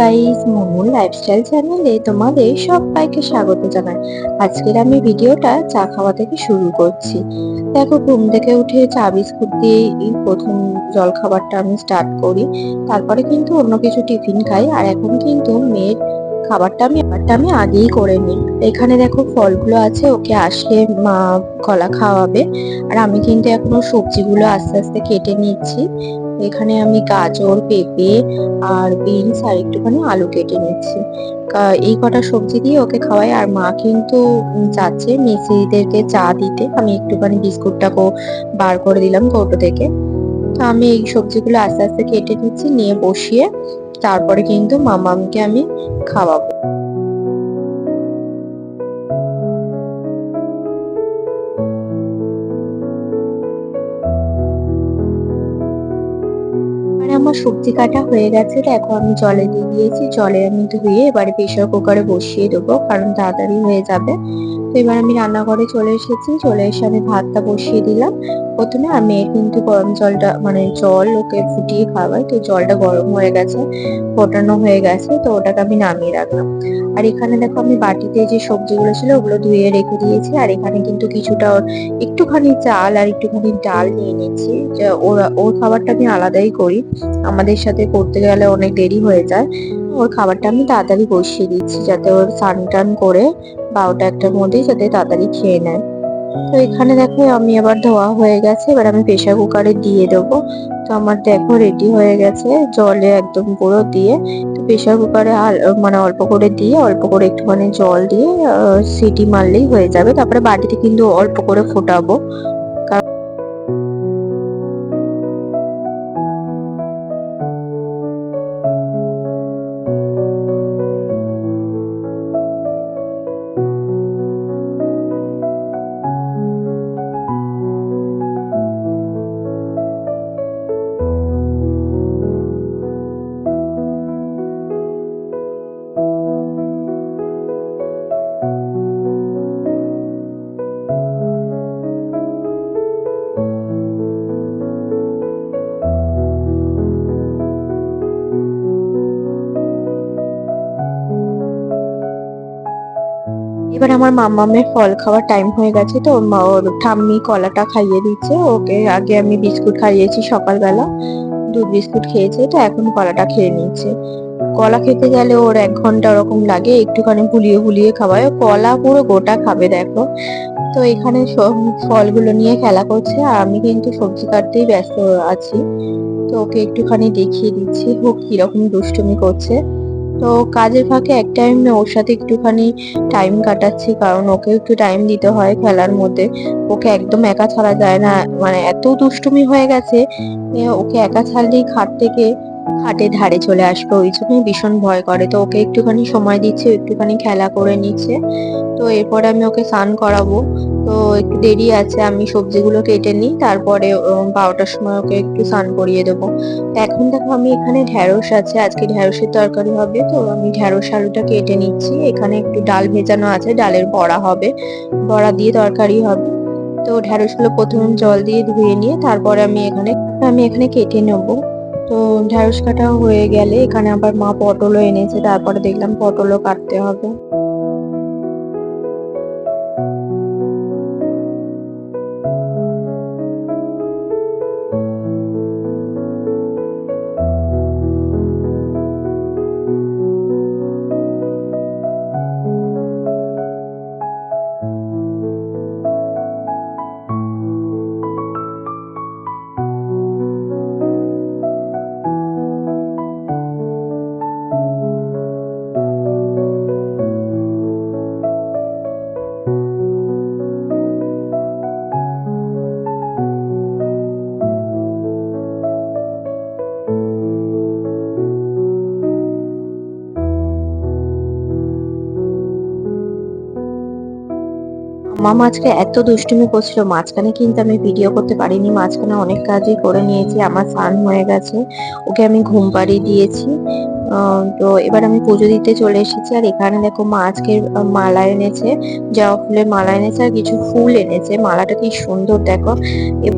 Guys momo lifestyle চ্যানেলে তোমাদের সবাইকে স্বাগত জানাই। আজকের আমি ভিডিওটা চা খাওয়া থেকে শুরু করছি। দেখো, ঘুম থেকে উঠে চা বিস্কুট দিয়ে প্রথম জল খাবারটা আমি স্টার্ট করি। তারপরে কিন্তু অন্য কিছু টিফিন খাই। আর এখন কিন্তু মেয়ের খাবারটা আমি খাবারটা আমি আগেই করে নিই। এখানে দেখো, ফলগুলো আছে, ওকে আসলে মা কলা খাওয়াবে। আর আমি কিন্তু এখনও সবজিগুলো আস্তে আস্তে কেটে নিচ্ছি। এখানে আমি গাজর, পেঁপে আর বিনস আর একটুখানি আলু কেটে নিচ্ছি। এই কটা সবজি দিয়ে ওকে খাওয়াই। আর মা কিন্তু চাচ্ছে মিস্ত্রিদেরকে চা দিতে। আমি একটুখানি বিস্কুটটাকেও বার করে দিলাম কৌটো থেকে। তো আমি এই সবজিগুলো আস্তে আস্তে কেটে নিচ্ছি, নিয়ে বসিয়ে তারপরে কিন্তু মামামকে আমি খাওয়াবো। আমার সবজি কাটা হয়ে গেছে এখন আমি জলে দিয়ে দিয়েছি, জলে আমি ধুয়ে এবারে প্রেসার কুকারে বসিয়ে দেবো, কারণ তাড়াতাড়ি হয়ে যাবে। তো এবার আমি রান্নাঘরে চলে এসেছি। চলে এসে আমি ভাতটা বসিয়ে দিলাম। প্রথমে আমি কিন্তু গরম জলটা মানে জল ওকে ফুটিয়ে খাওয়াই। তো জলটা গরম হয়ে গেছে, ফোটানো হয়ে গেছে, তো ওটাকে আমি নামিয়ে রাখলাম। আর এখানে দেখো আমি বাটিতে যে সবজিগুলো ছিল ওগুলো ধুয়ে রেখে দিয়েছি। আর এখানে কিন্তু কিছুটা একটুখানি চাল আর একটুখানি ডাল নিয়ে নিচ্ছি। ওরা, ওর খাবারটা আমি আলাদাই করি। আমাদের সাথে করতে গেলে অনেক দেরি হয়ে যায়। ওর খাবারটা আমি তাড়াতাড়ি বসিয়ে দিচ্ছি যাতে ওর স্নান টান করে বারোটা একটার মধ্যেই যাতে তাড়াতাড়ি খেয়ে নেয়। তো এখানে দেখো আমি আবার ধোয়া হয়ে গেছে, এবার আমি প্রেশার কুকারে দিয়ে দেবো। তো আমার দেখো রেডি হয়ে গেছে, জলে একদম পুরো দিয়ে। তো প্রেশার কুকারে মানে অল্প করে দিয়ে, অল্প করে একটুখানি জল দিয়ে সিটি মারলেই হয়ে যাবে। তারপরে বাটিতে কিন্তু অল্প করে ফোটাবো। এবার আমার মামামের ফল খাওয়ার টাইম হয়ে গেছে তো ওর ঠাম্মি কলাটা খাইয়ে দিচ্ছে, ওকে আগে আমি বিস্কুট খাইয়েছি সকালবেলা, দুধ বিস্কুট খেয়েছে, তো এখন কলাটা খেয়ে নিচ্ছে। কলা খেতে গেলে ওর এক ঘণ্টা ওরকম লাগে, একটুখানি ভুলিয়ে ভুলিয়ে খাওয়ায়, কলা পুরো গোটা খাবে দেখো। তো এখানে সব ফলগুলো নিয়ে খেলা করছে, আর আমি কিন্তু সবজি কাটতেই ব্যস্ত আছি। তো ওকে একটুখানি দেখিয়ে দিচ্ছি, ও কীরকম দুষ্টুমি করছে। তো কাজের ফাঁকে এক টাইম ওর সাথে একটুখানি টাইম কাটাচ্ছি, কারণ ওকে একটু টাইম দিতে হয় খেলার মধ্যে। ওকে একদম একা ছাড়া যায় না মানে এত দুষ্টুমি হয়ে গেছে ওকে একা ছাড়লেই খাট থেকে খাটের ধারে চলে আসবে, ওই জন্যই ভীষণ ভয় করে। তো ওকে একটুখানি সময় দিচ্ছে একটুখানি খেলা করে নিচ্ছে। তো এরপরে আমি ওকে স্নান করাবো। তো একটু দেরি আছে, আমি সবজিগুলো কেটে নিই, তারপরে বারোটার সময় ওকে একটু স্নান করিয়ে দেবো। এখন দেখো আমি এখানে ঢ্যাঁড়স আছে, আজকে ঢ্যাঁড়সের তরকারি হবে, তো আমি ঢ্যাঁড়স আলুটা কেটে নিচ্ছি। এখানে একটু ডাল ভেজানো আছে, ডালের বড়া হবে, বড়া দিয়ে তরকারি হবে। তো ঢ্যাঁড়সগুলো প্রথমে জল দিয়ে ধুয়ে নিয়ে, তারপরে আমি এখানে আমি এখানে কেটে নেব। তো ঢ্যাঁড়স কাটা হয়ে গেলে, এখানে আবার মা পটলও এনেছে, তারপরে দেখলাম পটলও কাটতে হবে। মামা আজকে এত দুষ্টুমি করছিল, মাঝখানে কিন্তু আমি ভিডিও করতে পারিনি, মাঝখানে অনেক কাজই করে নিয়েছি, আমার স্নান হয়ে গেছে, ওকে আমি ঘুম পাড়িয়ে দিয়েছি। তো এবার আমি পুজো দিতে চলে এসেছি, আর এখানে দেখো মা আজকে মালা এনেছে, জবা ফুলের মালা এনেছে, আর কিছু ফুল এনেছে, মালাটা কি সুন্দর দেখো।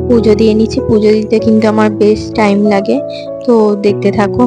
পুজো দিয়ে নিচ্ছি, পুজো দিতে কিন্তু আমার বেশ টাইম লাগে, তো দেখতে থাকো।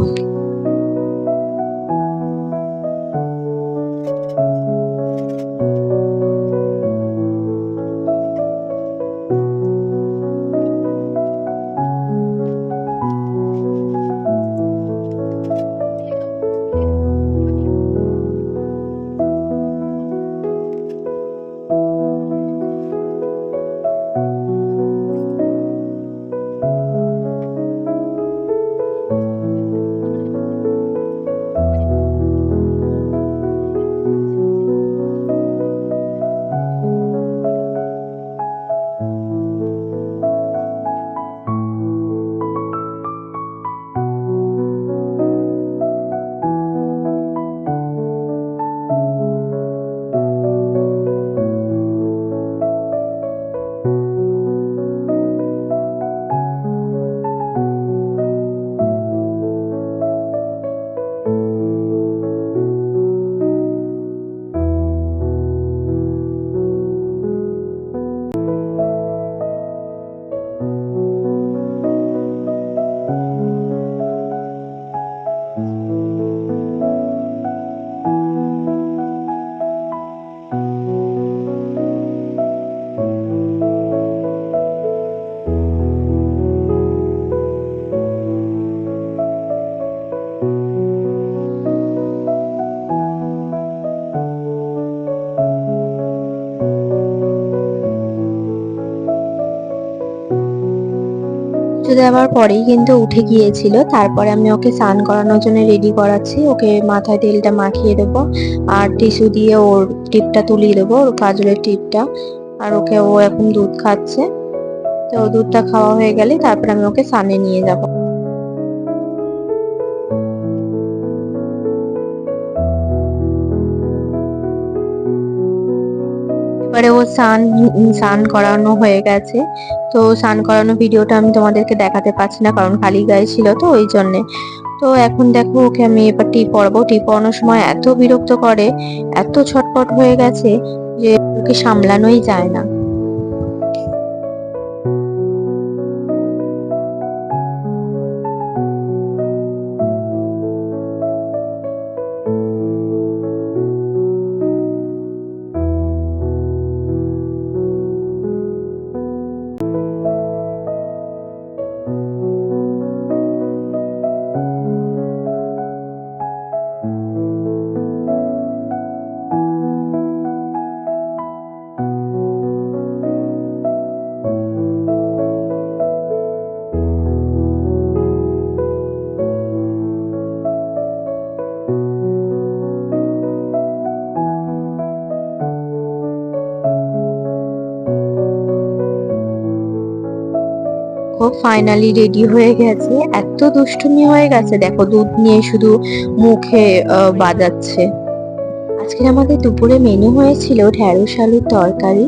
দেওয়ার পরেই কিন্তু উঠে গিয়েছিল। তারপরে আমি ওকে স্নান করানোর জন্য রেডি করাচ্ছি। ওকে মাথায় তেলটা মাখিয়ে দেবো আর টিস্যু দিয়ে ওর টিপটা তুলিয়ে দেবো, ওর কাজলের টিপটা। আর ওকে ও এখন দুধ খাচ্ছে। তো দুধটা খাওয়া হয়ে গেলে তারপর আমি ওকে স্নানে নিয়ে যাব। এবারে ও স্নান স্নান করানো হয়ে গেছে। তো স্নান করানো ভিডিওটা আমি তোমাদেরকে দেখাতে পারছি না, কারণ খালি গায়ে ছিল তো ওই জন্যে। তো এখন দেখো ওকে আমি এবার টি পরবো। টি পরানোর সময় এত বিরক্ত করে, এত ছটপট হয়ে গেছে যে ওকে সামলানোই যায় না। দেখো ফাইনালি রেডি হয়ে গেছে। এত দুষ্টুমি হয়ে গেছে। দেখো, দুধ নিয়ে শুধু মুখে বাজাচ্ছে। আজকের আমাদের দুপুরে মেনু হয়েছিল ঢেঁড়স আলুর তরকারি।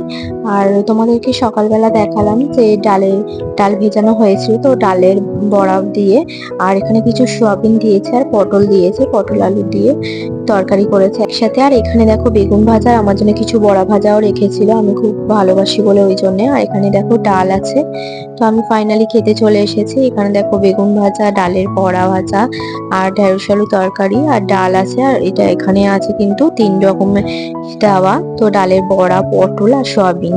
আর তোমাদেরকে সকালবেলা দেখালাম যে ডালে, ডাল ভেজানো হয়েছিল তো ডালের বড়া দিয়ে। আর এখানে কিছু সোয়াবিন দিয়েছে আর পটল দিয়েছে, পটল আলু দিয়ে তরকারি করেছে একসাথে। আর এখানে দেখো বেগুন ভাজা, আমার জন্য কিছু বড়া ভাজাও রেখেছিল, আমি খুব ভালোবাসি বলে ওই জন্যে। আর এখানে দেখো ডাল আছে, তো আমি ফাইনালি খেতে চলে এসেছি। এখানে দেখো বেগুন ভাজা, ডালের বড়া ভাজা আর ঢেঁড়স আলু তরকারি আর ডাল আছে। আর এটা এখানে আছে কিন্তু তিন রকমের দেওয়া, তো ডালের বড়া, পটল আর সয়াবিন।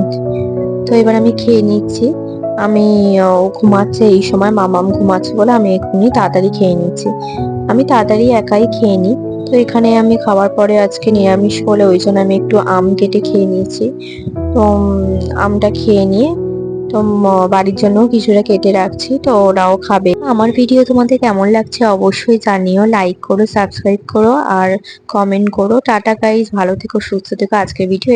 তো এবার আমি খেয়ে নিচ্ছি। আমি ঘুমাচ্ছে এই সময়, মামাম ঘুমাচ্ছে বলে আমি এক্ষুনি তাড়াতাড়ি খেয়ে নিচ্ছি। আমি তাড়াতাড়ি একাই খেয়ে নিই। তো এখানে আমি খাওয়ার পরে আজকে নিরামিষ বলে ওই জন্য আমি একটু আম কেটে খেয়ে নিয়েছি তো আমটা খেয়ে নিয়ে, তো বাড়ির জন্য কিছুটা কেটে রাখছি। তো ওরাও খাবে। আমার ভিডিও তোমাদের কেমন লাগছে অবশ্যই জানিও। লাইক করো সাবস্ক্রাইব করো আর কমেন্ট করো। টাটা গাইজ ভালো থেকো, সুস্থ থেকো। আজকের ভিডিও